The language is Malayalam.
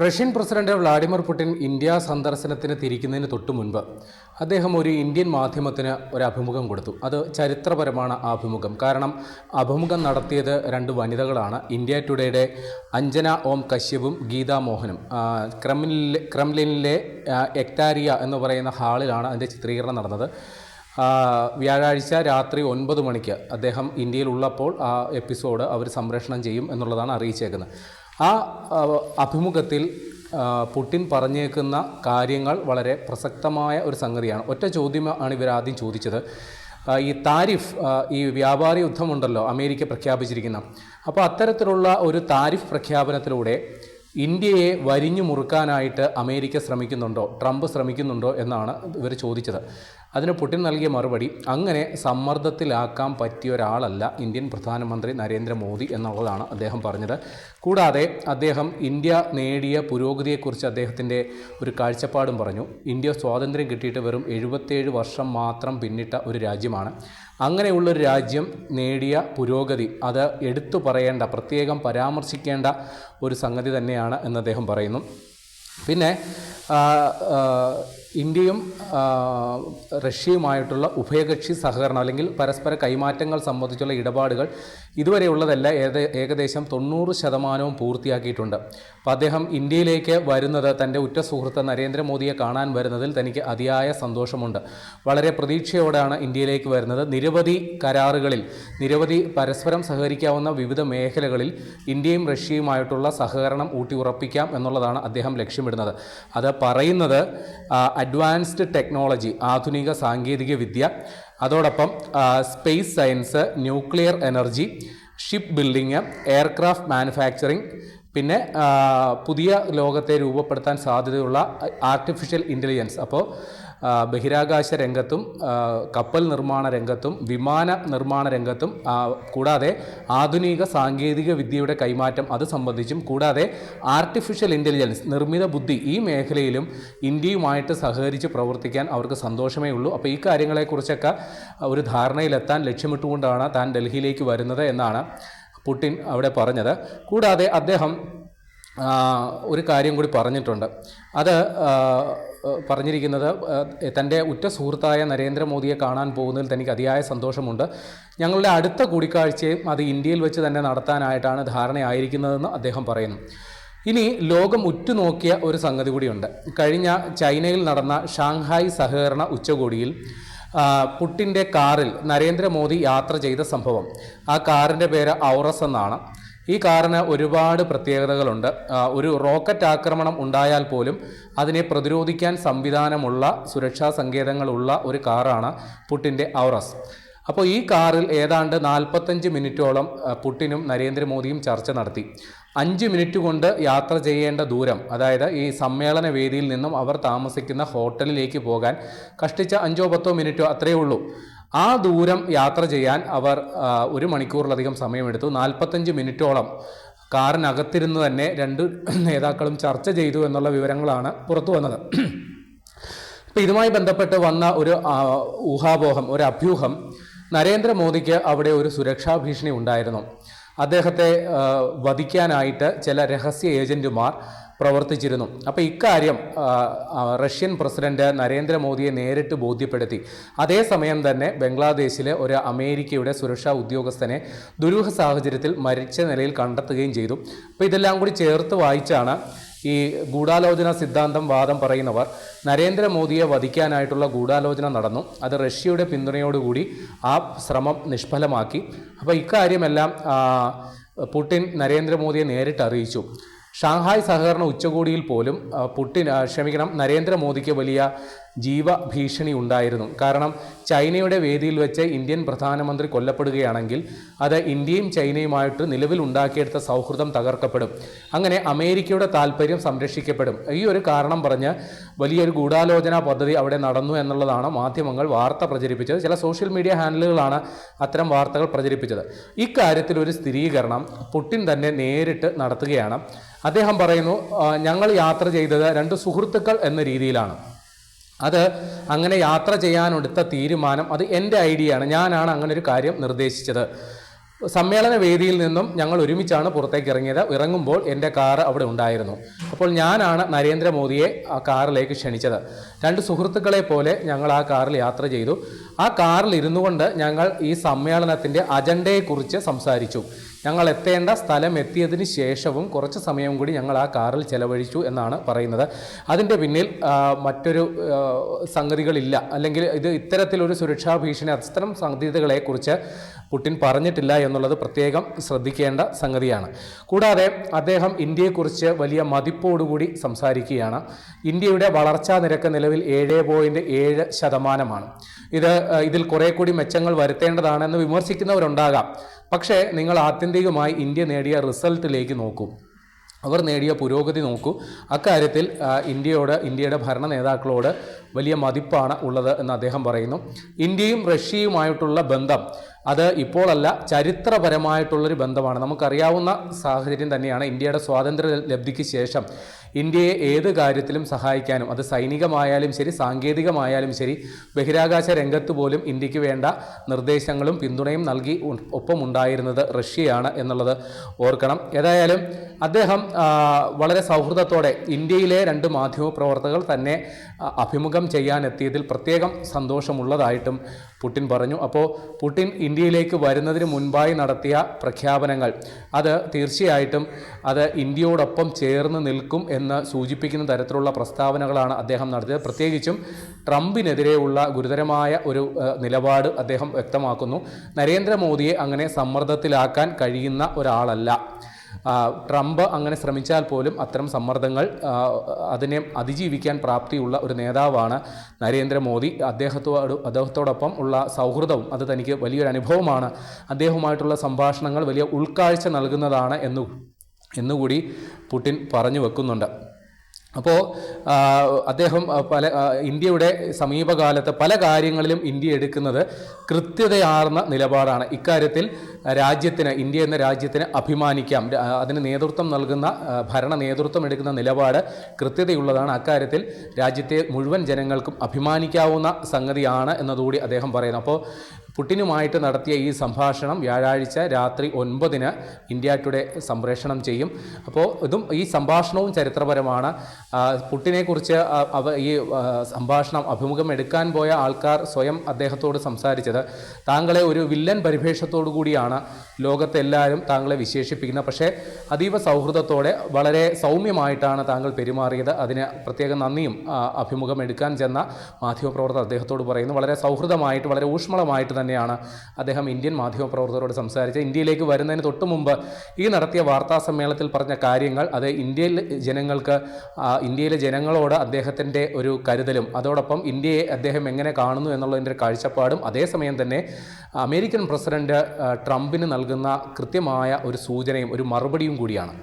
Russian president Vladimir Putin India സന്ദർശനത്തിന് തിരിക്കുന്നതിന് തൊട്ടു മുൻപ് അദ്ദേഹം ഒരു ഇന്ത്യൻ മാധ്യമത്തിന് ഒരു അഭിമുഖം കൊടുത്തു. അത് ചരിത്രപരമാണ് അഭിമുഖം കാരണം അഭിമുഖം നടത്തിയത് രണ്ട് വനിതകളാണ്. ഇന്ത്യ ടുഡേയുടെ അഞ്ജന ഓം കശ്യപും ഗീതാ മോഹനും. ക്രംലിനിലെ ക്രെംലിനിലെ എക്ടാരിയ എന്ന് പറയുന്ന ഹാളിലാണ് അതിന്റെ ചിത്രീകരണം നടന്നത്. വ്യാഴാഴ്ച രാത്രി ഒൻപത് മണിക്ക് അദ്ദേഹം ഇന്ത്യയിലുള്ളപ്പോൾ ആ എപ്പിസോഡ് അവർ സംപ്രേഷണം ചെയ്യും എന്നുള്ളതാണ് അറിയിച്ചേക്കുന്നത്. ആ അഭിമുഖത്തിൽ പുടിൻ പറഞ്ഞേക്കുന്ന കാര്യങ്ങൾ വളരെ പ്രസക്തമായ ഒരു സംഗതിയാണ്. ഒറ്റ ചോദ്യമാണ് ഇവർ ആദ്യം ചോദിച്ചത്. ഈ താരിഫ് ഈ വ്യാപാര യുദ്ധമുണ്ടല്ലോ അമേരിക്ക പ്രഖ്യാപിച്ചിരിക്കുന്ന. അപ്പോൾ അത്തരത്തിലുള്ള ഒരു താരിഫ് പ്രഖ്യാപനത്തിലൂടെ ഇന്ത്യയെ വരിഞ്ഞു മുറുക്കാനായിട്ട് അമേരിക്ക ശ്രമിക്കുന്നുണ്ടോ ട്രംപ് ശ്രമിക്കുന്നുണ്ടോ എന്നാണ് ഇവർ ചോദിച്ചത്. അതിന് പുടിൻ നൽകിയ മറുപടി അങ്ങനെ സമ്മർദ്ദത്തിലാക്കാൻ പറ്റിയ ഒരാളല്ല ഇന്ത്യൻ പ്രധാനമന്ത്രി നരേന്ദ്രമോദി എന്നുള്ളതാണ് അദ്ദേഹം പറഞ്ഞത്. കൂടാതെ അദ്ദേഹം ഇന്ത്യ നേടിയ പുരോഗതിയെക്കുറിച്ച് അദ്ദേഹത്തിന്റെ ഒരു കാഴ്ചപ്പാടും പറഞ്ഞു. ഇന്ത്യ സ്വാതന്ത്ര്യം കിട്ടിയിട്ട് വെറും എഴുപത്തേഴ് വർഷം മാത്രം പിന്നിട്ട ഒരു രാജ്യമാണ്. അങ്ങനെയുള്ളൊരു രാജ്യം നേടിയ പുരോഗതി അത് എടുത്തു പറയേണ്ട പ്രത്യേകം പരാമർശിക്കേണ്ട ഒരു സംഗതി തന്നെയാണ് എന്ന് അദ്ദേഹം പറയുന്നു. പിന്നെ ഇന്ത്യയും റഷ്യയുമായിട്ടുള്ള ഉഭയകക്ഷി സഹകരണം അല്ലെങ്കിൽ പരസ്പര കൈമാറ്റങ്ങൾ സംബന്ധിച്ചുള്ള ഇടപാടുകൾ ഇതുവരെയുള്ളതല്ല ഏകദേശം തൊണ്ണൂറ് ശതമാനവും പൂർത്തിയാക്കിയിട്ടുണ്ട്. അപ്പോൾ അദ്ദേഹം ഇന്ത്യയിലേക്ക് വരുന്നത് തന്റെ ഉറ്റ സുഹൃത്ത് നരേന്ദ്രമോദിയെ കാണാൻ വരുന്നതിൽ തനിക്ക് അതിയായ സന്തോഷമുണ്ട്. വളരെ പ്രതീക്ഷയോടെയാണ് ഇന്ത്യയിലേക്ക് വരുന്നത്. നിരവധി കരാറുകളിൽ നിരവധി പരസ്പരം സഹകരിക്കാവുന്ന വിവിധ മേഖലകളിൽ ഇന്ത്യയും റഷ്യയുമായിട്ടുള്ള സഹകരണം ഊട്ടിയുറപ്പിക്കാം എന്നുള്ളതാണ് അദ്ദേഹം ലക്ഷ്യമിടുന്നത്. അത് പറയുന്നത് അഡ്വാൻസ്ഡ് ടെക്നോളജി ആധുനിക സാങ്കേതിക വിദ്യ അതോടൊപ്പം space science nuclear energy ship building aircraft manufacturing പിന്നെ പുതിയ ലോകത്തെ രൂപപ്പെടുത്താൻ സാധ്യതയുള്ള ആർട്ടിഫിഷ്യൽ ഇന്റലിജൻസ് അപ്പോൾ ബഹിരാകാശ രംഗത്തും കപ്പൽ നിർമ്മാണ രംഗത്തും വിമാന നിർമ്മാണ രംഗത്തും കൂടാതെ ആധുനിക സാങ്കേതിക വിദ്യയുടെ കൈമാറ്റം അത് സംബന്ധിച്ചും കൂടാതെ ആർട്ടിഫിഷ്യൽ ഇന്റലിജൻസ് നിർമ്മിത ബുദ്ധി ഈ മേഖലയിലും ഇന്ത്യയുമായിട്ട് സഹകരിച്ച് പ്രവർത്തിക്കാൻ അവർക്ക് സന്തോഷമേ ഉള്ളൂ. അപ്പോൾ ഈ കാര്യങ്ങളെക്കുറിച്ചൊക്കെ ഒരു ധാരണയിലെത്താൻ ലക്ഷ്യമിട്ടുകൊണ്ടാണ് താൻ ഡൽഹിയിലേക്ക് വരുന്നത് എന്നാണ് പുടിൻ അവിടെ പറഞ്ഞത്. കൂടാതെ അദ്ദേഹം ഒരു കാര്യം കൂടി പറഞ്ഞിട്ടുണ്ട്. അത് പറഞ്ഞിരിക്കുന്നത് തന്റെ ഉറ്റ സുഹൃത്തായ നരേന്ദ്രമോദിയെ കാണാൻ പോകുന്നതിൽ തനിക്ക് അതിയായ സന്തോഷമുണ്ട്. ഞങ്ങളുടെ അടുത്ത കൂടിക്കാഴ്ചയും അത് ഇന്ത്യയിൽ വെച്ച് തന്നെ നടത്താനായിട്ടാണ് ധാരണയായിരിക്കുന്നതെന്ന് അദ്ദേഹം പറയുന്നു. ഇനി ലോകം ഉറ്റുനോക്കിയ ഒരു സംഗതി കൂടിയുണ്ട്. കഴിഞ്ഞ ചൈനയിൽ നടന്ന ഷാങ്ഹായ് സഹകരണ ഉച്ചകോടിയിൽ പുട്ടിന്റെ കാറിൽ നരേന്ദ്രമോദി യാത്ര ചെയ്ത സംഭവം. ആ കാറിന്റെ പേര് ഔറസ് എന്നാണ്. ഈ കാറിന് ഒരുപാട് പ്രത്യേകതകളുണ്ട്. ഒരു റോക്കറ്റ് ആക്രമണം ഉണ്ടായാൽ പോലും അതിനെ പ്രതിരോധിക്കാൻ സംവിധാനമുള്ള സുരക്ഷാ സങ്കേതങ്ങളുള്ള ഒരു കാറാണ് പുട്ടിന്റെ ഔറസ്. അപ്പോൾ ഈ കാറിൽ ഏതാണ്ട് നാൽപ്പത്തഞ്ച് മിനിറ്റോളം പുട്ടിനും നരേന്ദ്രമോദിയും ചർച്ച നടത്തി. അഞ്ച് മിനിറ്റ് കൊണ്ട് യാത്ര ചെയ്യേണ്ട ദൂരം അതായത് ഈ സമ്മേളന വേദിയിൽ നിന്നും അവർ താമസിക്കുന്ന ഹോട്ടലിലേക്ക് പോകാൻ കഷ്ടിച്ച അഞ്ചോ പത്തോ മിനിറ്റോ അത്രയേ ഉള്ളൂ. ആ ദൂരം യാത്ര ചെയ്യാൻ അവർ ഒരു മണിക്കൂറിലധികം സമയമെടുത്തു. നാൽപ്പത്തഞ്ച് മിനിറ്റോളം കാറിനകത്തിരുന്ന് തന്നെ രണ്ട് നേതാക്കളും ചർച്ച ചെയ്തു എന്നുള്ള വിവരങ്ങളാണ് പുറത്തു വന്നത്. അപ്പോൾ ഇതുമായി ബന്ധപ്പെട്ട് വന്ന ഒരു ഊഹാപോഹം ഒരു അഭ്യൂഹം നരേന്ദ്രമോദിക്ക് അവിടെ ഒരു സുരക്ഷാ ഭീഷണി ഉണ്ടായിരുന്നു. അദ്ദേഹത്തെ വധിക്കാനായിട്ട് ചില രഹസ്യ ഏജന്റുമാർ പ്രവർത്തിച്ചിരുന്നു. അപ്പോൾ ഇക്കാര്യം റഷ്യൻ പ്രസിഡന്റ് നരേന്ദ്രമോദിയെ നേരിട്ട് ബോധ്യപ്പെടുത്തി. അതേസമയം തന്നെ ബംഗ്ലാദേശിലെ ഒരു അമേരിക്കയുടെ സുരക്ഷാ ഉദ്യോഗസ്ഥനെ ദുരൂഹ സാഹചര്യത്തിൽ മരിച്ച നിലയിൽ കണ്ടെത്തുകയും ചെയ്തു. അപ്പോൾ ഇതെല്ലാം കൂടി ചേർത്ത് വായിച്ചാണ് ഈ ഗൂഢാലോചന സിദ്ധാന്തം വാദം പറയുന്നവർ നരേന്ദ്രമോദിയെ വധിക്കാനായിട്ടുള്ള ഗൂഢാലോചന നടന്നു. അത് റഷ്യയുടെ പിന്തുണയോടുകൂടി ആ ശ്രമം നിഷ്ഫലമാക്കി. അപ്പോൾ ഇക്കാര്യമെല്ലാം പുടിൻ നരേന്ദ്രമോദിയെ നേരിട്ട് അറിയിച്ചു ഷാങ്ഹായ് സഹകരണ ഉച്ചകോടിയിൽ പോലും പുട്ടിന് ക്ഷമിക്കണം നരേന്ദ്രമോദിക്ക് വലിയ ജീവഭീഷണി ഉണ്ടായിരുന്നു. കാരണം ചൈനയുടെ വേദിയിൽ വെച്ച് ഇന്ത്യൻ പ്രധാനമന്ത്രി കൊല്ലപ്പെടുകയാണെങ്കിൽ അത് ഇന്ത്യയും ചൈനയുമായിട്ട് നിലവിൽ ഉണ്ടാക്കിയെടുത്ത സൗഹൃദം തകർക്കപ്പെടും. അങ്ങനെ അമേരിക്കയുടെ താല്പര്യം സംരക്ഷിക്കപ്പെടും. ഈ ഒരു കാരണം പറഞ്ഞ് വലിയൊരു ഗൂഢാലോചന പദ്ധതി അവിടെ നടന്നു എന്നുള്ളതാണ് മാധ്യമങ്ങൾ വാർത്ത പ്രചരിപ്പിച്ചത്. ചില സോഷ്യൽ മീഡിയ ഹാൻഡിലുകളാണ് അത്തരം വാർത്തകൾ പ്രചരിപ്പിച്ചത്. ഇക്കാര്യത്തിൽ ഒരു സ്ഥിരീകരണം പുടിൻ തന്നെ നേരിട്ട് നടത്തുകയാണ്. അദ്ദേഹം പറയുന്നു ഞങ്ങൾ യാത്ര ചെയ്തത് രണ്ട് സുഹൃത്തുക്കൾ എന്ന രീതിയിലാണ്. അത് അങ്ങനെ യാത്ര ചെയ്യാനെടുത്ത തീരുമാനം അത് എന്റെ ഐഡിയ ആണ് ഞാനാണ് അങ്ങനെ ഒരു കാര്യം നിർദ്ദേശിച്ചത്. സമ്മേളന വേദിയിൽ നിന്നും ഞങ്ങൾ ഒരുമിച്ചാണ് പുറത്തേക്ക് ഇറങ്ങിയത്. ഇറങ്ങുമ്പോൾ എന്റെ കാറ് അവിടെ ഉണ്ടായിരുന്നു. അപ്പോൾ ഞാനാണ് നരേന്ദ്രമോദിയെ ആ കാറിലേക്ക് ക്ഷണിച്ചത്. രണ്ട് സുഹൃത്തുക്കളെ പോലെ ഞങ്ങൾ ആ കാറിൽ യാത്ര ചെയ്തു. ആ കാറിൽ ഇരുന്നു കൊണ്ട് ഞങ്ങൾ ഈ സമ്മേളനത്തിന്റെ അജണ്ടയെക്കുറിച്ച് സംസാരിച്ചു. ഞങ്ങൾ എത്തേണ്ട സ്ഥലം എത്തിയതിന് ശേഷവും കുറച്ച് സമയം കൂടി ഞങ്ങൾ ആ കാറിൽ ചെലവഴിച്ചു എന്നാണ് പറയുന്നത്. അതിന്റെ പിന്നിൽ മറ്റൊരു സംഗതികളില്ല. അല്ലെങ്കിൽ ഇത് ഇത്തരത്തിലൊരു സുരക്ഷാ ഭീഷണി അത്തരം സാധ്യതകളെക്കുറിച്ച് പുടിൻ പറഞ്ഞിട്ടില്ല എന്നുള്ളത് പ്രത്യേകം ശ്രദ്ധിക്കേണ്ട സംഗതിയാണ്. കൂടാതെ അദ്ദേഹം ഇന്ത്യയെക്കുറിച്ച് വലിയ മതിപ്പോടുകൂടി സംസാരിക്കുകയാണ്. ഇന്ത്യയുടെ വളർച്ചാ നിരക്ക് നിലവിൽ ഏഴ് പോയിന്റ് ഏഴ് ശതമാനമാണ്. ഇത് ഇതിൽ കുറേ കൂടി മെച്ചങ്ങൾ വരുത്തേണ്ടതാണെന്ന് വിമർശിക്കുന്നവരുണ്ടാകാം. പക്ഷേ നിങ്ങൾ ആത്യന്തികമായി ഇന്ത്യ നേടിയ റിസൾട്ടിലേക്ക് നോക്കും. അവർ നേടിയ പുരോഗതി നോക്കൂ. അക്കാര്യത്തിൽ ഇന്ത്യയോട് ഇന്ത്യയുടെ ഭരണ നേതാക്കളോട് വലിയ മതിപ്പാണ് ഉള്ളത് എന്ന് അദ്ദേഹം പറയുന്നു. ഇന്ത്യയും റഷ്യയുമായിട്ടുള്ള ബന്ധം അത് ഇപ്പോഴല്ല ചരിത്രപരമായിട്ടുള്ളൊരു ബന്ധമാണ്. നമുക്കറിയാവുന്ന സാഹചര്യം തന്നെയാണ് ഇന്ത്യയുടെ സ്വാതന്ത്ര്യ ലബ്ധിക്ക് ശേഷം ഇന്ത്യയെ ഏത് കാര്യത്തിലും സഹായിക്കാനും അത് സൈനികമായാലും ശരി സാങ്കേതികമായാലും ശരി ബഹിരാകാശ രംഗത്ത് പോലും ഇന്ത്യയ്ക്ക് വേണ്ട നിർദ്ദേശങ്ങളും പിന്തുണയും നൽകി ഒപ്പമുണ്ടായിരുന്നത് റഷ്യയാണ് എന്നുള്ളത് ഓർക്കണം. ഏതായാലും അദ്ദേഹം വളരെ സൗഹൃദത്തോടെ ഇന്ത്യയിലെ രണ്ട് മാധ്യമപ്രവർത്തകർ തന്നെ അഭിമുഖം ചെയ്യാനെത്തിയതിൽ പ്രത്യേകം സന്തോഷമുള്ളതായിട്ടും പുടിൻ പറഞ്ഞു. അപ്പോൾ പുടിൻ ഇന്ത്യയിലേക്ക് വരുന്നതിന് മുൻപായി നടത്തിയ പ്രഖ്യാപനങ്ങൾ. അത് തീർച്ചയായിട്ടും അത് ഇന്ത്യയോടൊപ്പം ചേർന്ന് നിൽക്കും എന്ന് സൂചിപ്പിക്കുന്ന തരത്തിലുള്ള പ്രസ്താവനകളാണ് അദ്ദേഹം നടത്തിയത്. പ്രത്യേകിച്ചും ട്രംപിനെതിരെയുള്ള ഗുരുതരമായ ഒരു നിലപാട് അദ്ദേഹം വ്യക്തമാക്കുന്നു. നരേന്ദ്രമോദിയെ അങ്ങനെ സമ്മർദ്ദത്തിലാക്കാൻ കഴിയുന്ന ഒരാളല്ല. ട്രംപ് അങ്ങനെ ശ്രമിച്ചാൽ പോലും അത്തരം സമ്മർദ്ദങ്ങൾ അതിനെ അതിജീവിക്കാൻ പ്രാപ്തിയുള്ള ഒരു നേതാവാണ് നരേന്ദ്രമോദി. അദ്ദേഹത്തോട് അദ്ദേഹത്തോടൊപ്പം ഉള്ള സൗഹൃദവും അത് തനിക്ക് വലിയൊരു അനുഭവമാണ്. അദ്ദേഹവുമായിട്ടുള്ള സംഭാഷണങ്ങൾ വലിയ ഉൾക്കാഴ്ച നൽകുന്നതാണ് എന്നു എന്നുകൂടി പുടിൻ പറഞ്ഞു വെക്കുന്നുണ്ട്. അപ്പോൾ അദ്ദേഹം പല ഇന്ത്യയുടെ സമീപകാലത്ത് പല കാര്യങ്ങളിലും ഇന്ത്യ എടുക്കുന്നത് കൃത്യതയാർന്ന നിലപാടാണ്. ഇക്കാര്യത്തിൽ രാജ്യത്തിന് ഇന്ത്യ എന്ന രാജ്യത്തിന് അഭിമാനിക്കാം. അതിന് നേതൃത്വം നൽകുന്ന ഭരണ നേതൃത്വം എടുക്കുന്ന നിലപാട് കൃത്യതയുള്ളതാണ്. അക്കാര്യത്തിൽ രാജ്യത്തെ മുഴുവൻ ജനങ്ങൾക്കും അഭിമാനിക്കാവുന്ന സംഗതിയാണ് എന്നതുകൂടി അദ്ദേഹം പറയുന്നു. അപ്പോൾ പുടിനുമായിട്ട് നടത്തിയ ഈ സംഭാഷണം വ്യാഴാഴ്ച രാത്രി ഒൻപതിന് ഇന്ത്യ ടുഡേ സംപ്രേഷണം ചെയ്യും. അപ്പോൾ ഇതും ഈ സംഭാഷണവും ചരിത്രപരമാണ്. പുട്ടിനെക്കുറിച്ച് അവ ഈ സംഭാഷണം അഭിമുഖം എടുക്കാൻ പോയ ആൾക്കാർ സ്വയം അദ്ദേഹത്തോട് സംസാരിച്ചത്. താങ്കളെ ഒരു വില്ലൻ പരിഭേഷത്തോടു കൂടിയാണ് ലോകത്തെല്ലാവരും താങ്കളെ വിശേഷിപ്പിക്കുന്നത്. പക്ഷേ അതീവ സൗഹൃദത്തോടെ വളരെ സൗമ്യമായിട്ടാണ് താങ്കൾ പെരുമാറിയത്. അതിന് പ്രത്യേക നന്ദിയും അഭിമുഖം എടുക്കാൻ ചെന്ന മാധ്യമപ്രവർത്തകർ അദ്ദേഹത്തോട് പറയുന്നു. വളരെ സൗഹൃദമായിട്ട് വളരെ ഊഷ്മളമായിട്ട് തന്നെയാണ് അദ്ദേഹം ഇന്ത്യൻ മാധ്യമപ്രവർത്തകരോട് സംസാരിച്ചത്. ഇന്ത്യയിലേക്ക് വരുന്നതിന് തൊട്ട് മുമ്പ് ഈ നടത്തിയ വാർത്താ സമ്മേളനത്തിൽ പറഞ്ഞ കാര്യങ്ങൾ അത് ഇന്ത്യയിൽ ജനങ്ങൾക്ക് ഇന്ത്യയിലെ ജനങ്ങളോട് അദ്ദേഹത്തിന്റെ ഒരു കരുതലും അതോടൊപ്പം ഇന്ത്യയെ അദ്ദേഹം എങ്ങനെ കാണുന്നു എന്നുള്ളതിന്റെ കാഴ്ചപ്പാടും അതേസമയം തന്നെ അമേരിക്കൻ പ്രസിഡന്റ് ട്രംപിന് നൽകുന്ന കൃത്യമായ ഒരു സൂചനയും ഒരു മറുപടിയും കൂടിയാണ്.